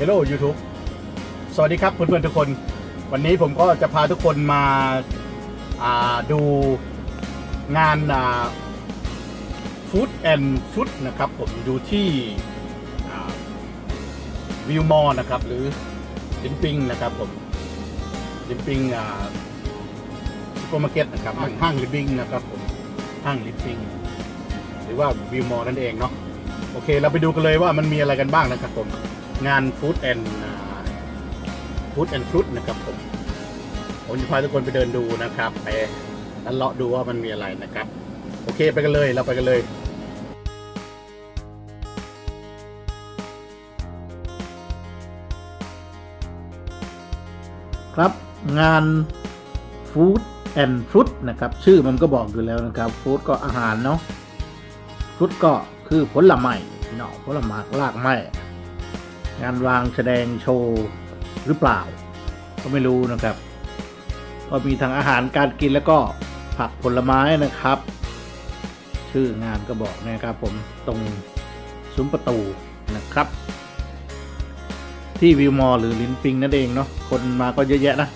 Hello YouTube สวัสดีครับเพื่อนๆทุกคน วันนี้ผมก็จะพาทุกคนมาอ่าดูงานฟู้ดแอนด์ฟุตนะครับผมอยู่ที่วิวมอลนะครับ หรือลิมปิงนะครับผมลิมปิงซูเปอร์มาร์เก็ตนะครับห้างลิมปิงนะครับผมห้างลิมปิงหรือว่าวิวมอลนั่นเองเนาะโอเค เราไปดูกันเลยว่ามันมีอะไรกันบ้างนะครับผม งานฟู้ดแอนด์ฟู้ดแอนด์ฟรุตนะครับผมผมจะพาทุกคนไปเดินดูนะครับ ไปลัดเลาะดูว่ามันมีอะไรนะครับ โอเคไปกันเลยเราไปกันเลยครับงานฟู้ดแอนด์ฟรุตนะครับ ชื่อมันก็บอกอยู่แล้วนะครับฟู้ดก็อาหารเนาะฟรุตก็คือผลไม้เนาะผลไม้รากไม้ งานวางแสดงโชว์หรือเปล่า ก็ไม่รู้นะครับ ก็มีทั้งอาหารการกินแล้วก็ผักผลไม้นะครับ ชื่องานก็บอกนะครับผมตรงซุ้มประตูนะครับ ที่วิวมอลหรือลินปิงนั่นเองเนาะคนมาก็เยอะแยะนะ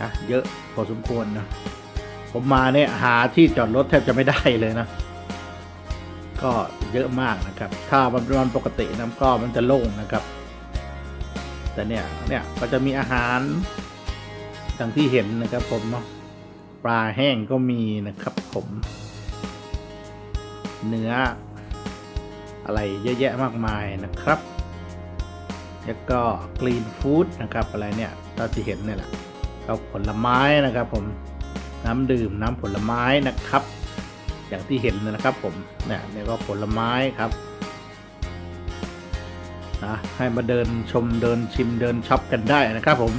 นะเยอะพอสมควรนะผมมาเนี่ยหาที่จอดรถแทบจะไม่ได้เลยนะ ก็ เยอะมากนะครับ ถ้าวันวันปกตินะก็มันจะโล่งนะครับ แต่เนี่ยเนี่ยก็จะมีอาหารอย่างที่เห็นนะครับผมเนาะปลาแห้งก็มีนะครับผม เนื้อ อะไรเยอะแยะมากมายนะครับ แล้วก็กรีนฟู้ดนะครับอะไรเนี่ยเราที่เห็นเนี่ยแหละก็ผลไม้นะครับผมน้ำดื่มน้ำผลไม้นะครับ อย่างที่เห็นนะครับผมเนี่ยนี่ก็ผลไม้ครับนะให้มาเดินชมเดินชิมเดินช็อปกันได้นะครับผม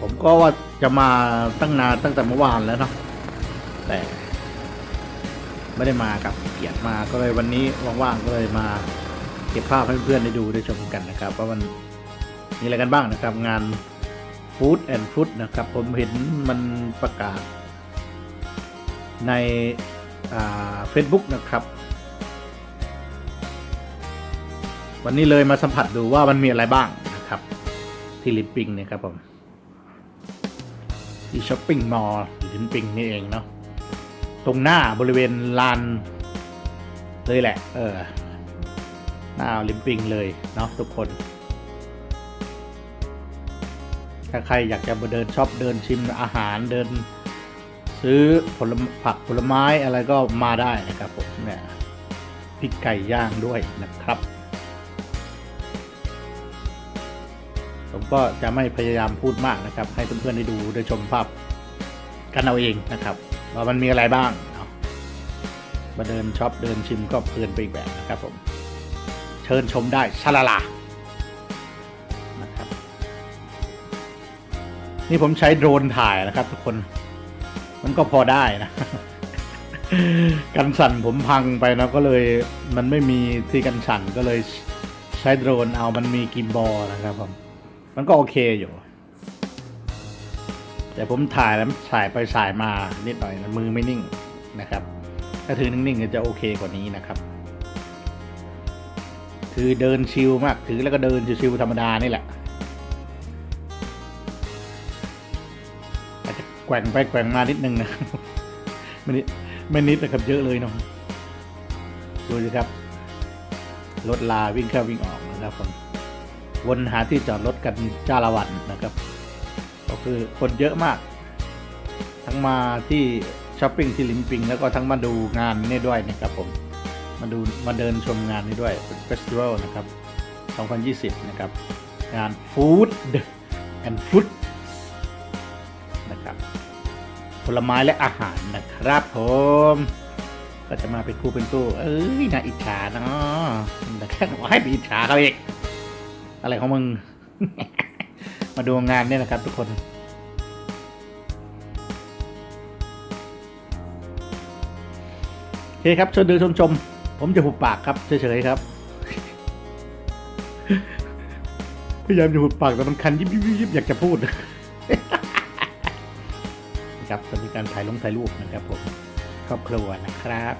ผมก็ว่าจะมาตั้งนานตั้งแต่เมื่อวานแล้วเนาะแต่ ไม่ได้มากับเกียรติมาก็เลยวันนี้ว่างๆก็เลยมาเก็บภาพให้เพื่อนได้ดูได้ชมกันนะครับว่ามันมีอะไรกันบ้างนะครับงาน Food and Food นะครับ ผมเห็นมันประกาศ ในเฟซบุ๊กนะครับ วันนี้เลยมาสัมผัสดูว่ามันมีอะไรบ้างนะครับ ที่ลิมปิงเนี่ยครับผม ที่ช้อปปิ้งมอลล์ลิมปิงนี่เองเนาะตรงหน้าบริเวณลานเลยแหละ เออ หน้าลิมปิงเลยเนาะทุกคน ถ้าใครอยากจะมาเดินช็อปเดินชิมอาหารเดิน ซื้อผลผักผลไม้อะไรก็มาได้นะครับผมเนี่ยพริกไก่ย่างด้วยนะครับ ผมก็จะไม่พยายามพูดมากนะครับ ให้เพื่อนๆได้ดูได้ชมภาพกันเอาเองนะครับว่ามันมีอะไรบ้างเนาะมาเดินช็อปเดินชิมก็เพลินไปอีกแบบนะครับผม เชิญชมได้ชาลาลา นี่ผมใช้โดรนถ่ายนะครับ ทุกคน มันก็พอได้นะ กันสั่นผมพังไปนะก็เลยมันไม่มีที่กันสั่นก็เลยใช้โดรนเอามันมีกิมบอลนะครับผม มันก็โอเคอยู่ แต่ผมถ่ายแล้วถ่ายไปถ่ายมานิดหน่อยนะมือไม่นิ่งนะครับ ถ้าถือนิ่งๆก็จะโอเคกว่านี้นะครับคือเดินชิลมาก ถือแล้วก็เดินชิวๆธรรมดานี่แหละ แกว่งไปแกว่งมานิดนึงนะไม่นิดไม่นิดนะครับเยอะเลยเนาะดูสิครับ รถลาวิ่งเข้าวิ่งออกนะครับผมวนหาที่จอดรถกันจ้าละวันนะครับ ก็คือคนเยอะมาก ทั้งมาที่ช้อปปิ้งที่ลิมปิง แล้วก็ทั้งมาดูงานนี่ด้วยนะครับผมมาดูมาเดินชมงานนี้ด้วยเป็นเฟสติวัลนะครับ 2020 นะครับ งาน Food and Food นะครั ลไม้และอาหารนะครับผมก็จะมาเป็นคู่เป็นตู้เอ้ยน่าอิจฉาเนาะแต่แค่ว่าให้ไปอิจฉาเขาเองอะไรของมึง มาดูงานเนี่ยนะครับ ทุกคนโอเคครับชวนดูชมชม ผมจะหุบปากครับเฉยๆครับพยายามจะหุบปากแต่มันคันยิบยิบยิบยิบอยากจะพูด นะครับจะมีการถ่ายลงถ่ายรูปนะครับผมครอบครัวนะครับ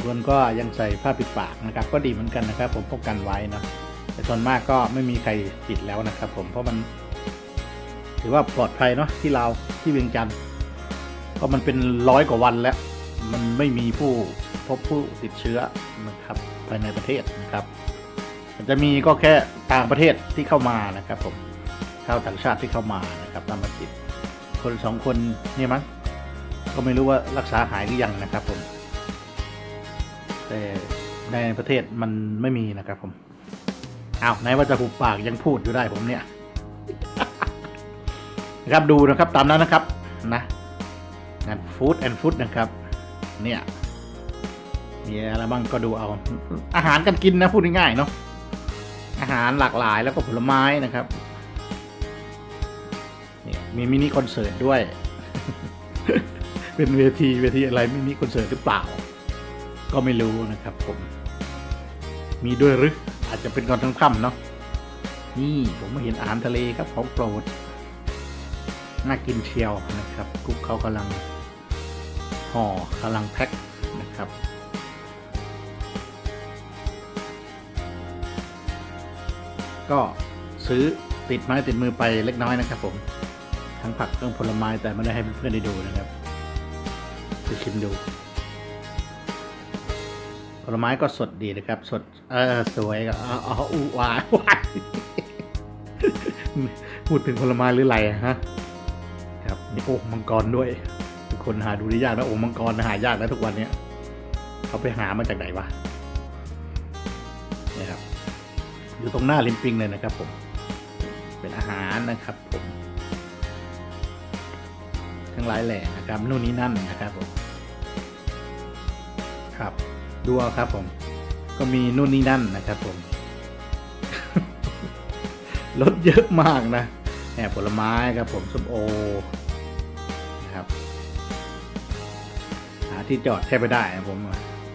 างคนก็ยังใส่ผ้าปิดปากนะครับ ก็ดีเหมือนกันนะครับ ผมป้องกันไว้เนะแต่ส่วนมากก็ไม่มีใครปิดแล้วนะครับ ผมเพราะมัน ถือว่าปลอดภัยเนาะที่เราที่เวียงจันทร์ก็มันเป็นร้อยกว่าวันแล้ว มันไม่มีผู้พบผู้ติดเชื้อนะครับภายในประเทศนะครับ มันจะมีก็แค่ต่างประเทศที่เข้ามานะครับผมาวต่างชาติที่เข้ามานะครับนำมาติด คนสองคนนี่มั้งก็ไม่รู้ว่ารักษาหายหรือยังนะครับผม แต่ในประเทศมันไม่มีนะครับผมอ้าวไหนว่าจะหุบปากยังพูดอยู่ได้ผมเนี่ยนะครับดูนะครับตามนั้นนะครับนะงานฟู้ดแอนด์ฟู้ดนะครับ เนี่ยมีอะไรบ้างก็ดูเอา อาหารกันกินนะพูดง่ายๆเนาะอาหารหลากหลายแล้วก็ผลไม้นะครับ มีมินิคอนเสิร์ตด้วย เป็นเวทีเวทีอะไรมินิคอนเสิร์ตหรือเปล่า ก็ไม่รู้นะครับผม มีด้วยหรืออาจจะเป็นก่อนค่ำเนาะนี่ผมมาเห็นอาหารทะเลครับของโปรดน่ากินเชียวนะครับกุ๊กเขากำลังห่อกำลังแพ็คนะครับก็ซื้อติดไม้ติดมือไปเล็กน้อยนะครับผม ทั้งผักทั้งผลไม้แต่ไม่ได้ให้เพื่อนๆได้ดูนะครับไปชิมดู ผลไม้ก็สดดีนะครับ สด เออสวยก็อ๋ออ๋ออูวาวายพูดถึงผลไม้หรือไรฮะครับมีโอ่งมังกรด้วยคนหาดูได้ยากนะโอ่งมังกรหายากนะทุกวันเนี้ยเขาไปหามาจากไหนวะนี่ยครับอยู่ตรงหน้าริมปิงเลยนะครับผม เป็นอาหารนะครับผม ทั้งหลายแหล่นะครับนู่นนี่นั่นนะครับผมครับดูเอาครับผม ก็มีนู่นนี่นั่นนะครับผมรถเยอะมากนะแอบผลไม้ครับผมส้มโอนะครับหาที่จอดแทบไม่ได้นะผม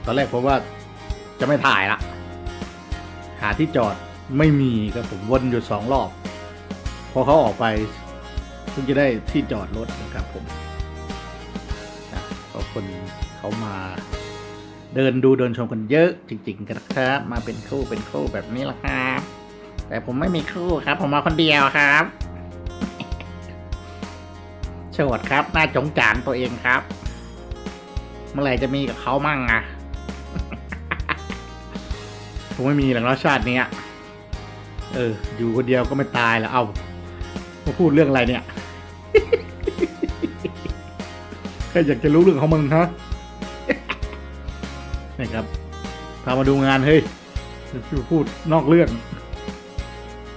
ตอนแรกผมว่าจะไม่ถ่ายละหาที่จอดไม่มีครับผมวนอยู่สองรอบ พอเขาออกไป พิ่งจะได้ที่จอดรถนะครับผมนะก็คนเขามาเดินดูเดินชมกันเยอะจริงๆกันนะครับ มาเป็นคู่เป็นคู่แบบนี้ละครับ แต่ผมไม่มีคู่ครับ ผมมาคนเดียวครับโฉดครับน่าจงจานตัวเองครับ เมื่อไหร่จะมีกับเขามั่งอะผมไม่มีหลังรสชาตินี้เออ อยู่คนเดียวก็ไม่ตายแล้วเอามาพูดเรื่องอะไรเนี่ย ครอยากจะรู้เรื่องของมึงฮะนี่ครับพามาดูงานเฮ้ยจะพูดนอกเรื่อง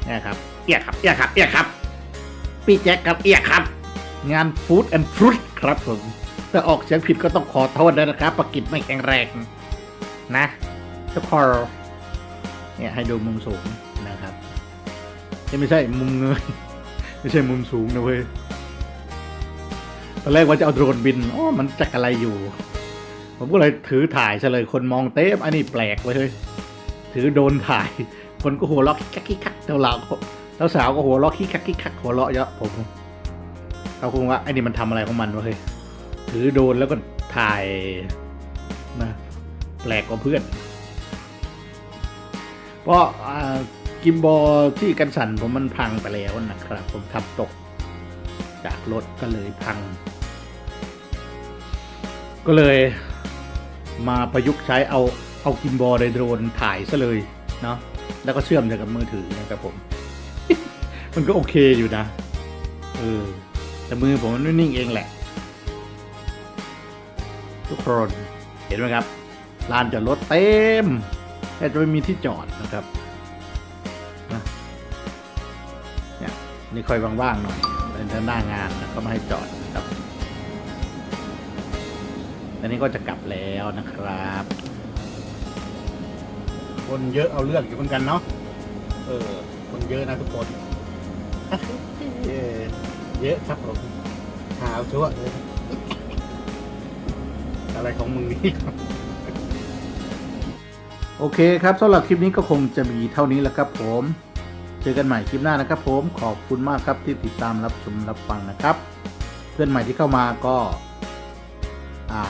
นี่ครับ เอียครับ เอียครับ เอียครับ พี่แจ็คครับ เอียครับ งานฟู้ดแอนด์ฟรุตครับผมถ้าออกเสียงผิดก็ต้องขอโทษด้วยนะครับปากกิจไม่แข็งแรงนะทุกคนเนี่ยให้ดูมุมสูงนะครับนี่ไม่ใช่มุมเงยไม่ใช่มุมสูงนะเว้ยต อนแรกว่าจะเอาโดรนบินอ๋อมันจักอะไรอยู่ ผมก็เลยถือถ่ายซะเลยคนมองเต็มอันนี้แปลกเลยเฮ้ยถือโดนถ่าย คนก็หัวเราะคิกคักคิกคักเจ้าเราเจ้าสาวก็หัวเราะคิกคักคิกคักหัวเราะเยอะผมเขาคงว่าไอ้นี่มันทำอะไรของมันวะเฮ้ยถือโดนแล้วก็ถ่ายนะแปลกกว่าเพื่อน เพราะกิมบอลที่กันสั่นผมมันพังไปแล้วนะครับ ผมทำตก จากรถก็เลยพัง ก็เลยมาประยุกต์ใช้เอาเอากิมบอลในโดรนถ่ายซะเลยเนาะแล้วก็เชื่อมกับมือถือนะครับผม มันก็โอเคอยู่นะเออแต่มือผมมันนิ่งเองแหละ ทุกคนเห็นไหมครับลานจอดรถเต็มแทบจะไม่มีที่จอดนะครับนะเนี่ยนี่ค่อยว่างๆหน่อยเป็นด้านหน้างานนะก็ไม่ให้จอด อันนี้ก็จะกลับแล้วนะครับ คนเยอะเอาเรื่องอยู่เหมือนกันเนาะ เออ คนเยอะนะทุกคนเออเยอะครับผมขาวชั่วเลยอะไรของมึงนี่โอเคครับสำหรับคลิปนี้ก็คงจะมีเท่านี้แหละครับผม เจอกันใหม่คลิปหน้านะครับผม ขอบคุณมากครับที่ติดตามรับชมรับฟังนะครับ เพื่อนใหม่ที่เข้ามาก็ อ่า